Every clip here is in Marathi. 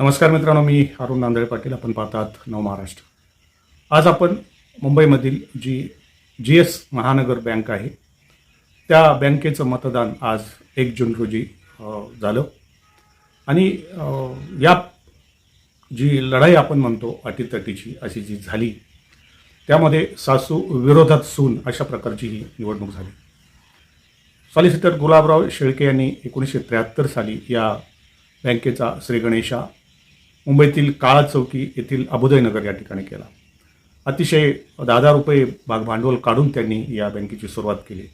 नमस्कार मित्रांनो मी अरुण नांदळे पाटील. आपण पाहतात नव महाराष्ट्र. आज आपण मुंबईमधील जी जी एस महानगर बँक आहे त्या बँकेचं मतदान आज एक जून रोजी झालं. आणि या जी लढाई आपण म्हणतो अटीतटीची अशी जी झाली त्यामध्ये सासू विरोधात सून अशा प्रकारची ही निवडणूक झाली. सॉलिसिटर गुलाबराव शेळके यांनी एकोणीसशे त्र्याहत्तर साली या बँकेचा श्रीगणेशा मुंबईतील काळा चौकी येथील अभुदयनगर या ठिकाणी केला. अतिशय दहा दहा रुपये भाग भांडवल काढून त्यांनी या बँकेची सुरुवात केली.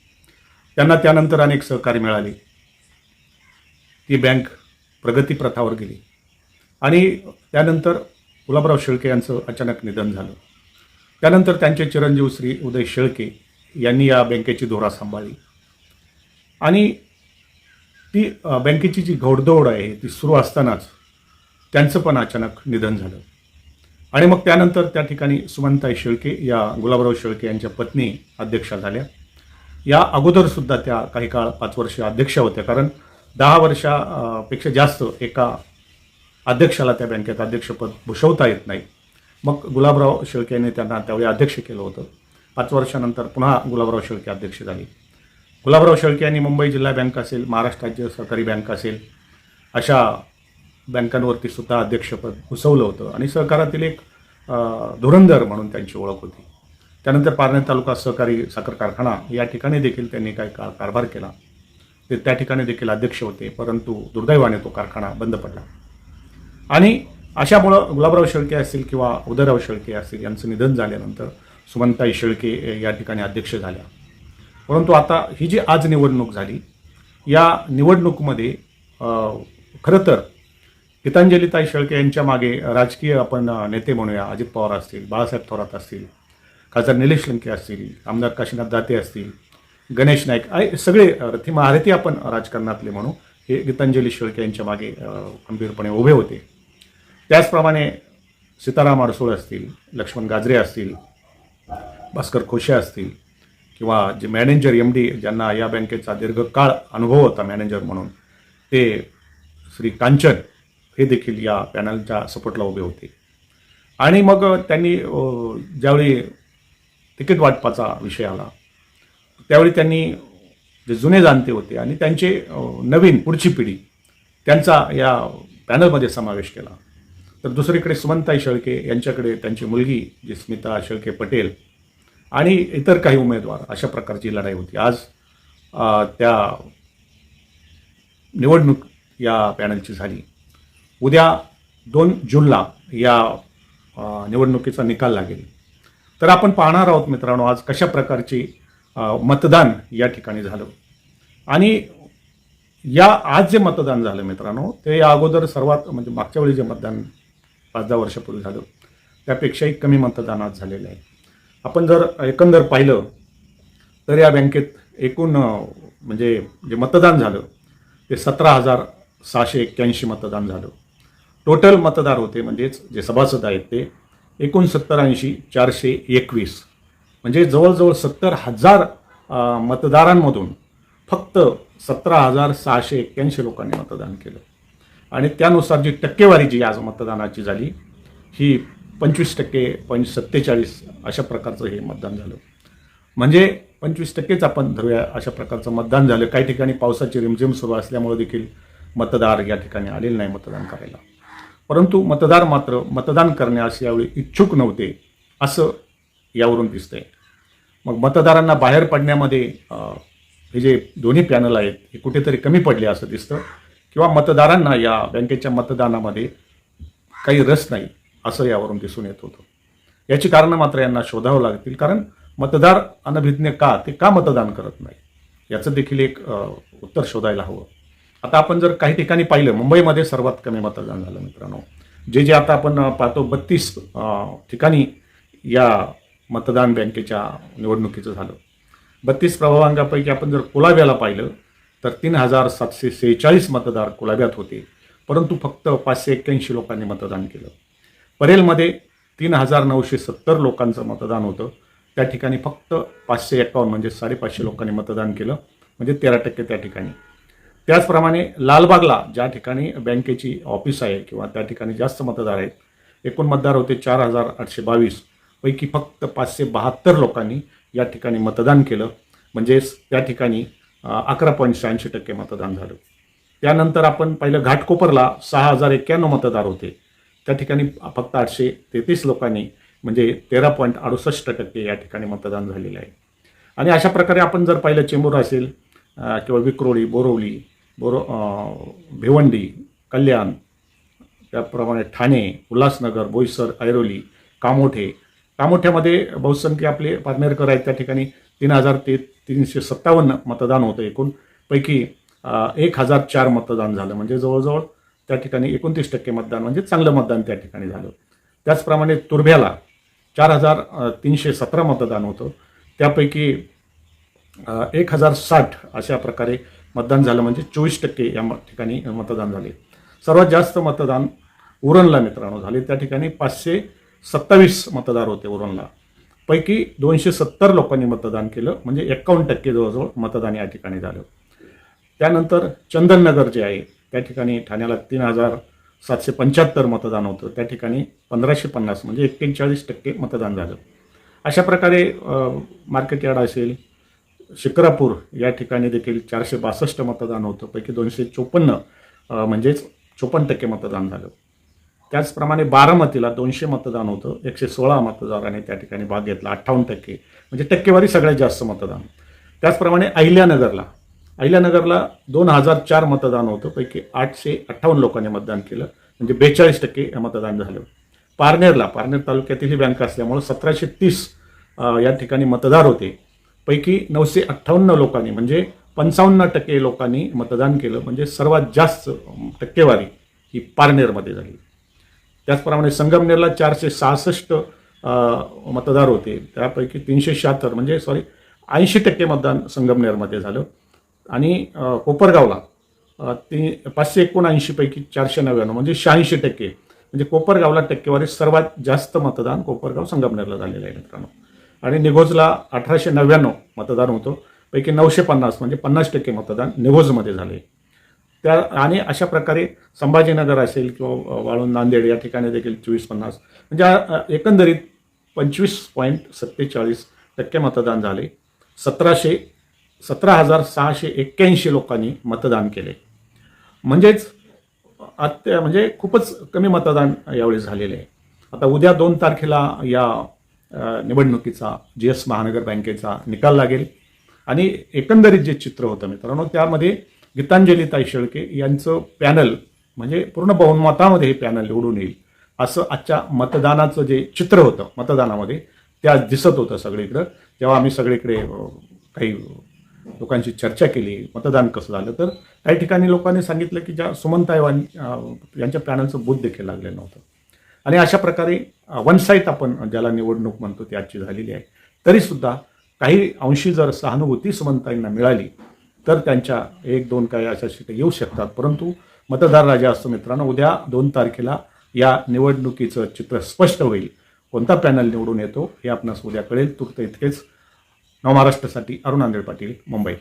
त्यांना त्यानंतर अनेक सहकार्य मिळाले. ती बँक प्रगती प्रथावर गेली. आणि त्यानंतर गुलाबराव शेळके यांचं अचानक निधन झालं. त्यानंतर त्यांचे चिरंजीव श्री उदय शेळके यांनी या बँकेची धोरा सांभाळली. आणि ती बँकेची जी घोडदौड आहे ती सुरू असतानाच त्यांचं पण अचानक निधन झालं. आणि मग त्यानंतर त्या ठिकाणी सुमनताई शेळके या गुलाबराव शेळके यांच्या पत्नी अध्यक्षा झाल्या. या अगोदरसुद्धा त्या काही काळ पाच वर्ष अध्यक्षा होत्या. कारण दहा वर्षापेक्षा जास्त एका अध्यक्षाला त्या बँकेत अध्यक्षपद भूषवता येत नाही. मग गुलाबराव शेळके यांनी त्यांना त्यावेळी अध्यक्ष केलं होतं. पाच वर्षानंतर पुन्हा गुलाबराव शेळके अध्यक्ष झाले. गुलाबराव शेळके यांनी मुंबई जिल्हा बँक असेल महाराष्ट्र राज्य सहकारी बँक असेल अशा बँकांवरती सुद्धा अध्यक्षपद घुसवलं होतं. आणि सहकारातील एक धुरंधर म्हणून त्यांची ओळख होती. त्यानंतर पारनेर तालुका सहकारी साखर कारखाना या ठिकाणी देखील त्यांनी काही का कारभार केला. ते त्या ठिकाणी देखील अध्यक्ष होते परंतु दुर्दैवाने तो कारखाना बंद पडला. आणि अशामुळं गुलाबराव शेळके असतील किंवा उदयराव शेळके असतील यांचं निधन झाल्यानंतर सुमंताई शेळके या ठिकाणी अध्यक्ष झाल्या. परंतु आता ही जी आज निवडणूक झाली या निवडणूकमध्ये खरं तर गीतांजलीताई शेळके यांच्या मागे राजकीय आपण नेते म्हणूया. अजित पवार असतील बाळासाहेब थोरात असतील खासदार निलेश लंके असतील आमदार काशीनाथ दाते असतील गणेश नाईक सगळे रथी महारथी आपण राजकारणातले म्हणू हे गीतांजली शेळके यांच्या मागे गंभीरपणे खंबीरपणे उभे होते. त्याचप्रमाणे सीताराम अडसूळ असतील लक्ष्मण गाजरे असतील भास्कर खोशे असतील किंवा जे मॅनेजर एम डी ज्यांना या बँकेचा दीर्घकाळ अनुभव होता मॅनेजर म्हणून ते श्री कांचन हे देखील या पॅनलच्या सपोर्टला उभे होते. आणि मग त्यांनी ज्यावेळी तिकीट वाटपाचा विषय आला त्यावेळी त्यांनी जे जुने जाणते होते आणि त्यांचे नवीन पुढची पिढी त्यांचा या पॅनलमध्ये समावेश केला. तर दुसरीकडे सुमंताई शेळके यांच्याकडे त्यांची मुलगी जी स्मिता शेळके पटेल आणि इतर काही उमेदवार अशा प्रकारची लढाई होती. आज त्या निवडणूक या पॅनलची झाली. उद्या दोन जूनला या निवडणुकीचा निकाल लागेल. तर आपण पाहणार आहोत मित्रांनो आज कशा प्रकारची मतदान या ठिकाणी झालं. आणि या आज जे मतदान झालं मित्रांनो ते या अगोदर सर्वात म्हणजे मागच्या वेळी जे मतदान पाच दहा वर्षापूर्वी झालं त्यापेक्षाही कमी मतदान आज झालेलं आहे. आपण जर एकंदर पाहिलं तर या बँकेत एकूण म्हणजे जे मतदान झालं ते सतरा हजार सहाशे एक्क्याऐंशी मतदान झालं. टोटल मतदार होते म्हणजेच जे सभासद आहेत ते एकोणसत्तर ऐंशी चारशे एकवीस. म्हणजे जवळजवळ सत्तर हजार मतदारांमधून फक्त सतरा हजार सहाशे एक्क्याऐंशी लोकांनी मतदान केलं. आणि त्यानुसार जी टक्केवारी जी आज मतदानाची झाली ही पंचवीस टक्के पॉईंट सत्तेचाळीस अशा प्रकारचं हे मतदान झालं. म्हणजे पंचवीस टक्केच आपण धरूया अशा प्रकारचं मतदान झालं. काही ठिकाणी पावसाची रिमझिम सुरू असल्यामुळे देखील मतदार या ठिकाणी आलेले नाही मतदान करायला. परंतु मतदार मात्र मतदान करण्यास यावेळी इच्छुक नव्हते असं यावरून दिसतंय. मग मतदारांना बाहेर पडण्यामध्ये हे जे दोन्ही पॅनल आहेत हे कुठेतरी कमी पडले असं दिसतं किंवा मतदारांना या बँकेच्या मतदानामध्ये काही रस नाही असं यावरून दिसून येत होतं. याची कारणं मात्र यांना शोधावं लागतील कारण मतदार अनभिज्ञ का ते का मतदान करत नाही? याचं देखील एक उत्तर शोधायला हवं. आता आपण जर काही ठिकाणी पाहिलं मुंबईमध्ये सर्वात कमी मतदान झालं मित्रांनो. जे जे आता आपण पाहतो बत्तीस ठिकाणी या मतदान बँकेच्या निवडणुकीचं झालं. बत्तीस प्रभावांकापैकी आपण जर कोलाब्याला पाहिलं तर तीन हजार सातशे सेहेचाळीस मतदार कोलाब्यात होते. परंतु फक्त पाचशे एक्क्याऐंशी लोकांनी मतदान केलं. परेलमध्ये तीन हजार नऊशे सत्तर लोकांचं मतदान होतं. त्या ठिकाणी फक्त पाचशे एकावन्न म्हणजे साडेपाचशे लोकांनी मतदान केलं. म्हणजे तेरा टक्के त्या ठिकाणी. त्याचप्रमाणे लालबागला ज्या ठिकाणी बँकेची ऑफिस आहे किंवा त्या ठिकाणी जास्त मतदार आहेत एकूण मतदार होते चार हजार आठशे बावीस. पैकी फक्त पाचशे बहात्तर लोकांनी या ठिकाणी मतदान केलं. म्हणजेच त्या ठिकाणी अकरा पॉईंट शहाऐंशी टक्के मतदान झालं. त्यानंतर आपण पहिलं घाटकोपरला सहा हजार एक्क्याण्णव मतदार होते. त्या ठिकाणी फक्त आठशे तेहतीस लोकांनी म्हणजे तेरा पॉईंट अडुसष्ट टक्के या ठिकाणी मतदान झालेलं आहे. आणि अशा प्रकारे आपण जर पाहिलं चेंबूर असेल किंवा विक्रोळी बोरवली बोरो भिवंडी कल्याण त्याप्रमाणे ठाणे उल्हासनगर बोईसर ऐरोली कामोठे. कामोठ्यामध्ये बहुसंख्य आपले पारनेरकर आहेत. त्या ठिकाणी तीन हजार ते तीनशे सत्तावन्न मतदान होतं एकूण. पैकी एक हजार चार मतदान झालं. म्हणजे जवळजवळ त्या ठिकाणी एकोणतीस टक्के मतदान म्हणजे चांगलं मतदान त्या ठिकाणी झालं. त्याचप्रमाणे तुर्भ्याला चार हजार तीनशे सतरा मतदान होतं. त्यापैकी एक हजार साठ अशा प्रकारे मतदान झालं म्हणजे चोवीस टक्के या म- ठिकाणी मतदान झाले. सर्वात जास्त मतदान उरणला मित्रांनो झाले. त्या ठिकाणी पाचशे सत्तावीस मतदार होते उरणला. पैकी दोनशे सत्तर लोकांनी मतदान केलं म्हणजे एक्कावन्न टक्के जवळजवळ मतदान या ठिकाणी झालं. त्यानंतर चंदननगर जे आहे त्या ठिकाणी ठाण्याला तीन हजार सातशे पंच्याहत्तर मतदान होतं. त्या ठिकाणी पंधराशे पन्नास म्हणजे एक्केचाळीस टक्के मतदान झालं. अशा प्रकारे मार्केट यार्ड असेल शिक्रापूर या ठिकाणी देखील चारशे बासष्ट मतदान होतं. पैकी दोनशे चोपन्न म्हणजेच चोपन्न टक्के मतदान झालं. त्याचप्रमाणे बारामतीला दोनशे मतदान होतं. एकशे सोळा मतदारांनी त्या ठिकाणी भाग घेतला. अठ्ठावन्न टक्के म्हणजे टक्केवारी सगळ्यात जास्त मतदान. त्याचप्रमाणे अहिल्यानगरला अहिल्यानगरला दोन हजार चार मतदान होतं. पैकी आठशे अठ्ठावन्न लोकांनी मतदान केलं. म्हणजे बेचाळीस टक्के मतदान झालं. पारनेरला पारनेर तालुक्यातील ही बँक असल्यामुळं सतराशे तीस या ठिकाणी मतदार होते. पैकी नऊशे अठ्ठावन्न लोकांनी म्हणजे पंचावन्न टक्के लोकांनी मतदान केलं म्हणजे सर्वात जास्त टक्केवारी ही पारनेरमध्ये झाली. त्याचप्रमाणे संगमनेरला चारशे सहासष्ट मतदार होते. त्यापैकी तीनशे शहात्तर म्हणजे सॉरी ऐंशी टक्के मतदान संगमनेरमध्ये झालं. आणि कोपरगावला ती पाचशे एकोणऐंशीपैकी चारशे नव्याण्णव म्हणजे शहाऐंशी टक्के. म्हणजे कोपरगावला टक्केवारी सर्वात जास्त मतदान कोपरगाव संगमनेरला झालेलं आहे मित्रांनो. आणि निघोजला अठराशे नव्याण्णव मतदान होतं. पैकी नऊशे पन्नास म्हणजे पन्नास टक्के मतदान निघोजमध्ये झाले. त्या आणि अशा प्रकारे संभाजीनगर असेल किंवा वाळून नांदेड या ठिकाणी देखील चोवीस पन्नास म्हणजे एकंदरीत पंचवीस पॉईंट सत्तेचाळीस टक्के मतदान झाले. सतराशे सतरा हजार सहाशे एक्क्याऐंशी लोकांनी मतदान केले. म्हणजेच अत्य म्हणजे खूपच कमी मतदान यावेळी झालेले आहे. आता उद्या दोन तारखेला या निवडणुकीचा जी एस महानगर बँकेचा निकाल लागेल. आणि एकंदरीत जे चित्र होतं मित्रांनो त्यामध्ये गीतांजलीताई शेळके यांचं पॅनल म्हणजे पूर्ण बहुमतामध्ये हे पॅनल निवडून येईल असं आजच्या मतदानाचं जे चित्र होतं मतदानामध्ये त्या दिसत होतं सगळीकडं. जेव्हा आम्ही सगळीकडे काही लोकांची चर्चा केली मतदान कसं झालं तर काही ठिकाणी लोकांनी सांगितलं की ज्या सुमनताईवान यांच्या पॅनलचं बूथ देखील लागलेलं नव्हतं. आणि अशा प्रकारे वन साईट आपण ज्याला निवडणूक म्हणतो ती आजची झालेली आहे. तरीसुद्धा काही अंशी जर सहानुभूती सुमनताईंना मिळाली तर त्यांच्या एक दोन काही अशा सीटं येऊ शकतात. परंतु मतदार राजा असतो मित्रांनो उद्या दोन तारखेला या निवडणुकीचं चित्र स्पष्ट होईल. कोणता पॅनल निवडून येतो हे आपणास उद्या कळेल. तुर्त इथेच नवमहाराष्ट्रासाठी अरुण पाटील मुंबई.